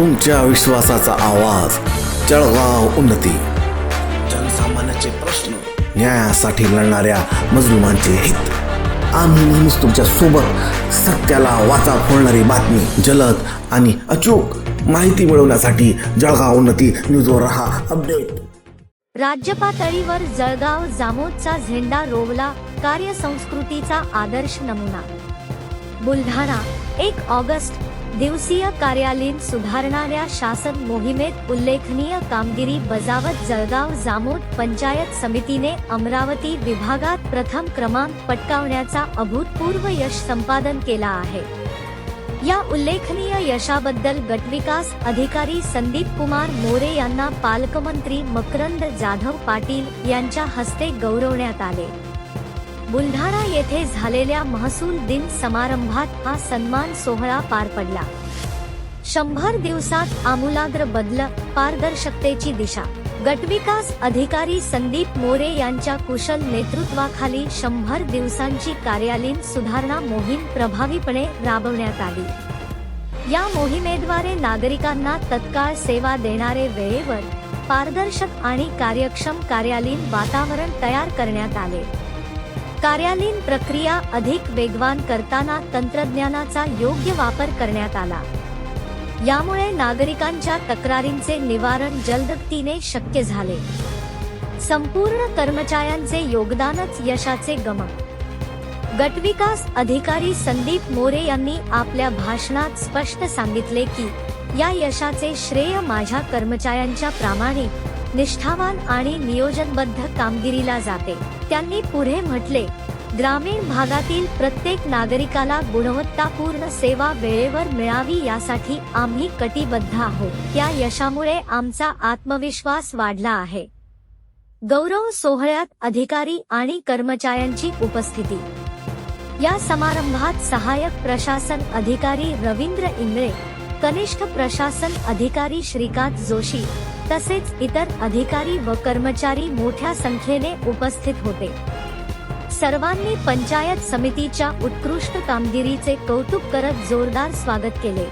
तुमच्या विश्वासाचा आवाज. जळगाव उन्नती. जनसामान्याचे प्रश्न न्यायासाठी लढणाऱ्या मजलुमांचे हित. आम्ही नेहमीच तुमच्यासोबत सत्याला वाचा फोडणारी बातमी जलद आणि अचूक माहिती मिळवण्यासाठी जळगाव उन्नती न्यूजवर रहा अपडेट. राज्य पातळीवर जळगाव जामोदचा झेंडा रोवला कार्यसंस्कृतीचा आदर्श नमुना. बुलढाणा एक ऑगस्ट दिवसीय कार्यालयीन सुधारणाऱ्या शासन मोहिमेत उल्लेखनीय कामगिरी बजावत जळगाव जामोद पंचायत समितीने अमरावती विभागात प्रथम क्रमांक पटकावण्याचा अभूतपूर्व यश संपादन केला आहे. या उल्लेखनीय यशाबद्दल गटविकास अधिकारी संदीप कुमार मोरे यांना पालकमंत्री मकरंद जाधव पाटील यांच्या हस्ते गौरवण्यात आले. बुलढाणा येथे झालेल्या महसूल दिन समारंभात हा सन्मान सोहळा पार पडला. शंभर दिवसात आमूलाग्र बदल पारदर्शकतेची दिशा. गटविकास अधिकारी संदीप मोरे यांच्या कुशल नेतृत्वाखाली शंभर दिवसांची कार्यालयीन सुधारणा मोहीम प्रभावीपणे राबवण्यात आली. या मोहिमेद्वारे नागरिकांना तत्काळ सेवा देणारे वेळेवर पारदर्शक आणि कार्यक्षम कार्यालयीन वातावरण तयार करण्यात आले. कार्यालयीन प्रक्रिया अधिक वेगवान करताना तंत्रज्ञानाचा योग्य वापर करण्यात आला. यामुळे नागरिकांच्या तक्रारींचे निवारण जलदगतीने शक्य झाले. संपूर्ण कर्मचाऱ्यांचे योगदानच यशाचे गमक. गटविकास अधिकारी संदीप मोरे यांनी आपल्या भाषणात स्पष्ट सांगितले की या यशाचे श्रेय माझ्या कर्मचाऱ्यांच्या प्रामाणिक निष्ठावान आणि नियोजनबद्ध कामगिरीला जाते. त्यांनी पुढे म्हटले ग्रामीण भागातील प्रत्येक नागरिकाला गुणवत्तापूर्ण सेवा वेळेवर मिळावी यासाठी आम्ही कटिबद्ध आहोत. या यशामुळे आमचा आत्मविश्वास वाढला आहे. गौरव सोहळ्यात अधिकारी आणि कर्मचाऱ्यांची उपस्थिती. या समारंभात सहाय्यक प्रशासन अधिकारी रवींद्र इंगळे कनिष्ठ प्रशासन अधिकारी श्रीकांत जोशी तसेच इतर अधिकारी व कर्मचारी मोठ्या संख्येने उपस्थित होते. सर्वांनी पंचायत समितीच्या उत्कृष्ट कामगिरीचे कौतुक करत जोरदार स्वागत केले.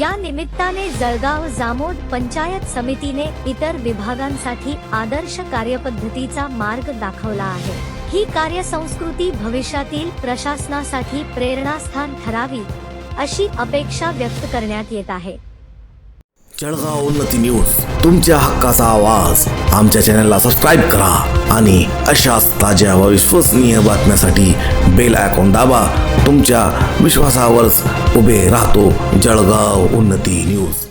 या निमित्ताने जळगाव जामोद पंचायत समितीने इतर विभागांसाठी आदर्श कार्यपद्धतीचा मार्ग दाखवला आहे. ही कार्यसंस्कृती भविष्यातील प्रशासनासाठी प्रेरणास्थान ठरावी अशी अपेक्षा व्यक्त करण्यात येत आहे. जळगाव उन्नती न्यूज तुमच्या हक्काचा आवाज. आमच्या चॅनलला सबस्क्राईब करा आणि अशाच ताज्या व विश्वसनीय बातम्यासाठी बेल आयकॉन दाबा. तुमच्या विश्वासावरच उभे राहतो जळगाव उन्नती न्यूज.